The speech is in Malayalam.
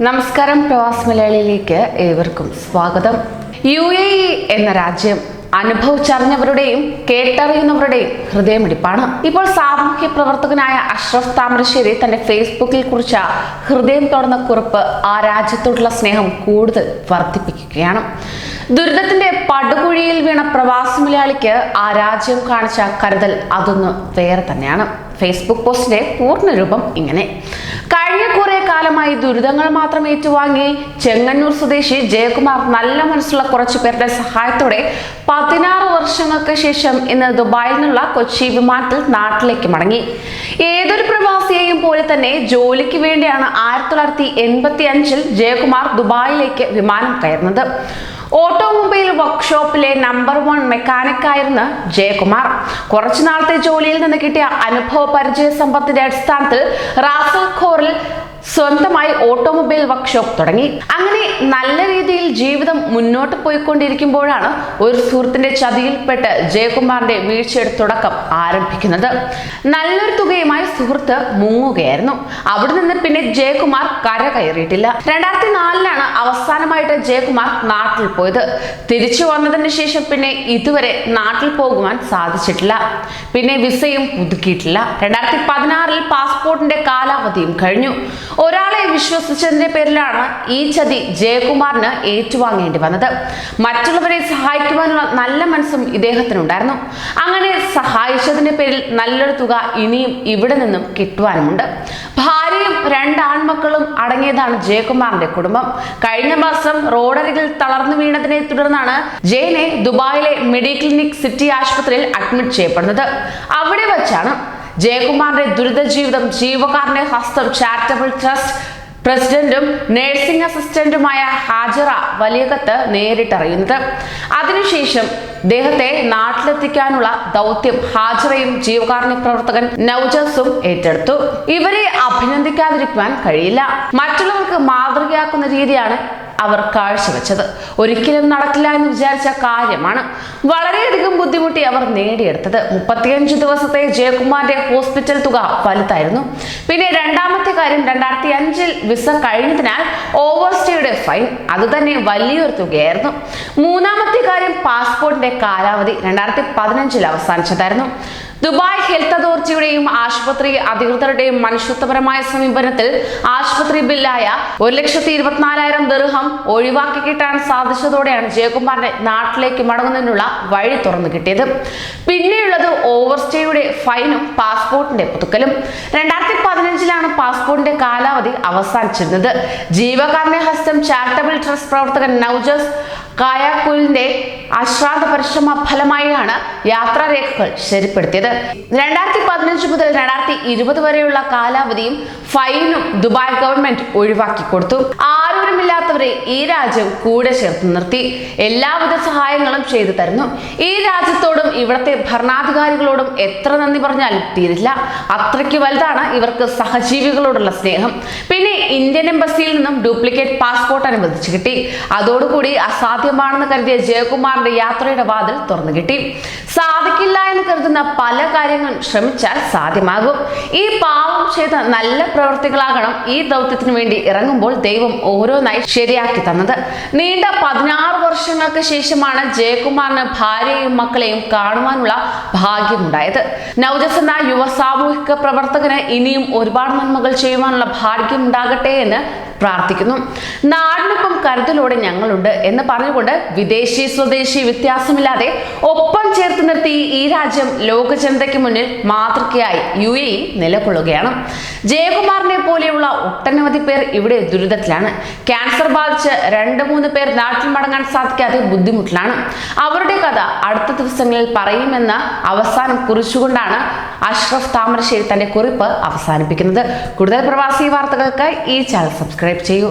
നമസ്കാരം പ്രവാസ് മലയാളിയിലേക്ക് ഏവർക്കും സ്വാഗതം. യു എ ഇ എന്ന രാജ്യം അനുഭവിച്ചറിഞ്ഞവരുടെയും കേട്ടറിയുന്നവരുടെയും ഹൃദയമിടിപ്പാണ്. ഇപ്പോൾ സാമൂഹ്യ പ്രവർത്തകനായ അഷ്റഫ് താമരശ്ശേരി തന്റെ ഫേസ്ബുക്കിൽ കുറിച്ച ഹൃദയം തുറന്ന കുറിപ്പ് ആ രാജ്യത്തോടുള്ള സ്നേഹം കൂടുതൽ വർദ്ധിപ്പിക്കുകയാണ്. ദുരിതത്തിന്റെ പടുകുഴിയിൽ വീണ പ്രവാസി മലയാളിക്ക് ആ രാജ്യം കാണിച്ച കരുതൽ അതൊന്ന് വേറെ തന്നെയാണ്. ഫേസ്ബുക്ക് പോസ്റ്റിന്റെ പൂർണരൂപം ഇങ്ങനെ. കഴിഞ്ഞ കാലമായി ദുരിതങ്ങൾ മാത്രം ഏറ്റുവാങ്ങി ചെങ്ങന്നൂർ സ്വദേശി ജയകുമാർ നല്ല മനസ്സുള്ള കുറച്ചു പേരുടെ സഹായത്തോടെ പതിനാറ് വർഷങ്ങൾക്ക് ശേഷം ഇന്ന് ദുബായിൽ നിന്നുള്ള കൊച്ചി വിമാനത്തിൽ നാട്ടിലേക്ക് മടങ്ങി. ഏതൊരു പ്രവാസിയെയും പോലെ തന്നെ ജോലിക്ക് വേണ്ടിയാണ് ആയിരത്തി തൊള്ളായിരത്തി എൺപത്തി അഞ്ചിൽ ജയകുമാർ ദുബായിലേക്ക് വിമാനം കയറുന്നത്. ഓട്ടോമൊബൈൽ വർക്ക്ഷോപ്പിലെ നമ്പർ വൺ മെക്കാനിക് ആയിരുന്നു ജയകുമാർ കുറച്ചു നാളത്തെ ജോലിയിൽ നിന്ന് കിട്ടിയ അനുഭവ പരിചയ സമ്പത്തിന്റെ അടിസ്ഥാനത്തിൽ റാസൽ ഖോറിൽ സ്വന്തമായി ഓട്ടോമൊബൈൽ വർക്ക്ഷോപ്പ് തുടങ്ങി. അങ്ങനെ നല്ല രീതിയിൽ ജീവിതം മുന്നോട്ട് പോയിക്കൊണ്ടിരിക്കുമ്പോഴാണ് ഒരു സുഹൃത്തിന്റെ ചതിയിൽപ്പെട്ട് ജയകുമാറിന്റെ വീഴ്ചയുടെ തുടക്കം ആരംഭിക്കുന്നത്. നല്ലൊരു തുകയുമായി സുഹൃത്ത് മുങ്ങുകയായിരുന്നു. അവിടെ നിന്ന് പിന്നെ ജയകുമാർ കര കയറിയിട്ടില്ല. രണ്ടായിരത്തി നാലിലാണ് അവസാനമായിട്ട് ജയകുമാർ നാട്ടിൽ പോയത്. തിരിച്ചു വന്നതിന് ശേഷം പിന്നെ ഇതുവരെ നാട്ടിൽ പോകുവാൻ സാധിച്ചിട്ടില്ല. പിന്നെ വിസയും പുതുക്കിയിട്ടില്ല. രണ്ടായിരത്തി പതിനാറിൽ പാസ്പോർട്ടിന്റെ കാലാവധിയും കഴിഞ്ഞു. ഒരാളെ വിശ്വസിച്ചതിന്റെ പേരിലാണ് ഈ ചതി ജയകുമാറിന് ഏറ്റുവാങ്ങേണ്ടി വന്നത്. മറ്റുള്ളവരെ സഹായിക്കുവാനുള്ള നല്ല മനസ്സും ഇദ്ദേഹത്തിനുണ്ടായിരുന്നു. അങ്ങനെ സഹായിച്ചതിന്റെ പേരിൽ നല്ലൊരു തുക ഇനിയും ഇവിടെ നിന്നും കിട്ടുവാനുമുണ്ട്. ഭാര്യയും രണ്ട് ആൺമക്കളും അടങ്ങിയതാണ് ജയകുമാറിന്റെ കുടുംബം. കഴിഞ്ഞ മാസം റോഡരികിൽ തളർന്നു വീണതിനെ തുടർന്നാണ് ജയനെ ദുബായിലെ മെഡിക്ലിനിക് സിറ്റി ആശുപത്രിയിൽ അഡ്മിറ്റ് ചെയ്യപ്പെടുന്നത്. അവിടെ വച്ചാണ് ജയകുമാറിന്റെ ദുരിത ജീവിതം ജീവകാരുണ്യ ഹസ്തം ചാരിറ്റബിൾ ട്രസ്റ്റ് പ്രസിഡന്റും നഴ്സിംഗ് അസിസ്റ്റന്റുമായ ഹാജറ വലിയകത്ത് നേരിട്ടറിയുന്നത്. അതിനുശേഷം ദേഹത്തെ നാട്ടിലെത്തിക്കാനുള്ള ദൗത്യം ഹാജറയും ജീവകാരുണ്യ പ്രവർത്തകൻ നൌജസും ഏറ്റെടുത്തു. ഇവരെ അഭിനന്ദിക്കാതിരിക്കുവാൻ കഴിയില്ല. മറ്റുള്ളവർക്ക് മാതൃകയാക്കുന്ന രീതിയാണ് അവർ കാഴ്ചവെച്ചത്. ഒരിക്കലും നടക്കില്ല എന്ന് വിചാരിച്ച കാര്യമാണ് വളരെയധികം ബുദ്ധിമുട്ടി അവർ നേടിയെടുത്തത്. മുപ്പത്തിയഞ്ച് ദിവസത്തെ ജയകുമാറിന്റെ ഹോസ്പിറ്റൽ തുക വലുതായിരുന്നു. പിന്നെ രണ്ടാമത്തെ കാര്യം രണ്ടായിരത്തി അഞ്ചിൽ വിസ കഴിഞ്ഞതിനാൽ ഓവർ സ്റ്റേയുടെ ഫൈൻ അതുതന്നെ വലിയൊരു തുകയായിരുന്നു. മൂന്നാമത്തെ കാര്യം പാസ്പോർട്ടിന്റെ കാലാവധി രണ്ടായിരത്തി പതിനഞ്ചിൽ അവസാനിച്ചതായിരുന്നു. ദുബായ് ഹെൽത്ത് അതോറിറ്റിയുടെയും ആശുപത്രി അധികൃതരുടെയും മനുഷ്യത്വപരമായ സമീപനത്തിൽ ആശുപത്രി ബില്ലായ ഒരു ലക്ഷത്തി ഇരുപത്തിനാലായിരം ദീർഘം ഒഴിവാക്കി കിട്ടാൻ സാധിച്ചതോടെയാണ് ജയകുമാറിന്റെ നാട്ടിലേക്ക് മടങ്ങുന്നതിനുള്ള വഴി തുറന്നു കിട്ടിയത്. പിന്നെയുള്ളത് ഓവർസ്റ്റേയുടെ ഫൈനും പാസ്പോർട്ടിന്റെ പുതുക്കലും. രണ്ടായിരത്തി പതിനഞ്ചിലാണ് പാസ്പോർട്ടിന്റെ കാലാവധി അവസാനിച്ചിരുന്നത്. ജീവകാരുണ്യ ഹസ്തം ചാരിറ്റബിൾ ട്രസ്റ്റ് പ്രവർത്തകൻ നൗജസ് കായാക്കുലിന്റെ അശ്രാന്ത പരിശ്രമ ഫലമായാണ് യാത്രാരേഖകൾ ശരിപ്പെടുത്തിയത്. രണ്ടായിരത്തി പതിനഞ്ച് മുതൽ രണ്ടായിരത്തി ഇരുപത് വരെയുള്ള കാലാവധിയും ഫൈനും ദുബായ് ഗവൺമെന്റ് ഒഴിവാക്കി കൊടുത്തു. ആരോരുമില്ലാത്തവരെ ഈ രാജ്യം കൂടെ ചേർത്ത് നിർത്തി. എല്ലാവിധ സഹായങ്ങളും ചെയ്തു തരുന്നു. ഈ രാജ്യത്തോടും ഇവിടുത്തെ ഭരണാധികാരികളോടും എത്ര നന്ദി പറഞ്ഞാൽ തീരില്ല അത്രയ്ക്ക് വലുതാണ് ഇവർക്ക് സഹജീവികളോടുള്ള സ്നേഹം. പിന്നെ ഇന്ത്യൻ എംബസിയിൽ നിന്നും ഡ്യൂപ്ലിക്കേറ്റ് പാസ്പോർട്ട് അനുവദിച്ചു കിട്ടി. അതോടുകൂടി അസാധ്യമാണെന്ന് കരുതിയ ജയകുമാറിന്റെ യാത്രയുടെ വാതിൽ തുറന്നു കിട്ടി. സാധിക്കില്ല എന്ന് കരുതുന്ന പല കാര്യങ്ങളും ശ്രമിച്ചാൽ സാധ്യമാകും. ഈ പാവം ചെയ്ത നല്ല പ്രവൃത്തികളാകണം ഈ ദൗത്യത്തിന് വേണ്ടി ഇറങ്ങുമ്പോൾ ദൈവം ഓരോന്നായി ശരിയാക്കി തന്നത്. നീണ്ട പതിനാറ് വർഷങ്ങൾക്ക് ശേഷമാണ് ജയകുമാറിന് ഭാര്യയും മക്കളെയും കാണുവാനുള്ള ഭാഗ്യമുണ്ടായത്. നവജസ് എന്ന യുവ സാമൂഹിക പ്രവർത്തകന് ഇനിയും ഒരുപാട് നന്മകൾ ചെയ്യുവാനുള്ള ഭാഗ്യം ഉണ്ടാകട്ടെ എന്ന് പ്രാർത്ഥിക്കുന്നു. നാടിനൊപ്പം കരുതലോടെ ഞങ്ങളുണ്ട് എന്ന് പറഞ്ഞുകൊണ്ട് വിദേശി സ്വദേശി വ്യത്യാസമില്ലാതെ ഒപ്പം ചേർത്ത് ഈ രാജ്യം ലോക ജനതയ്ക്ക് മുന്നിൽ മാതൃകയായി യു എ നിലകൊള്ളുകയാണ്. ജയകുമാറിനെ പോലെയുള്ള ഒട്ടനവധി പേർ ഇവിടെ ദുരിതത്തിലാണ്. ക്യാൻസർ ബാധിച്ച് രണ്ട് മൂന്ന് പേർ നാട്ടിൽ മടങ്ങാൻ സാധിക്കാതെ ബുദ്ധിമുട്ടിലാണ്. അവരുടെ കഥ അടുത്ത ദിവസങ്ങളിൽ പറയുമെന്ന് അവസാനം കുറിച്ചുകൊണ്ടാണ് അഷ്റഫ് താമരശ്ശേരി തന്റെ കുറിപ്പ് അവസാനിപ്പിക്കുന്നത്. കൂടുതൽ പ്രവാസി വാർത്തകൾക്ക് ഈ ചാനൽ സബ്സ്ക്രൈബ് ചെയ്യൂ.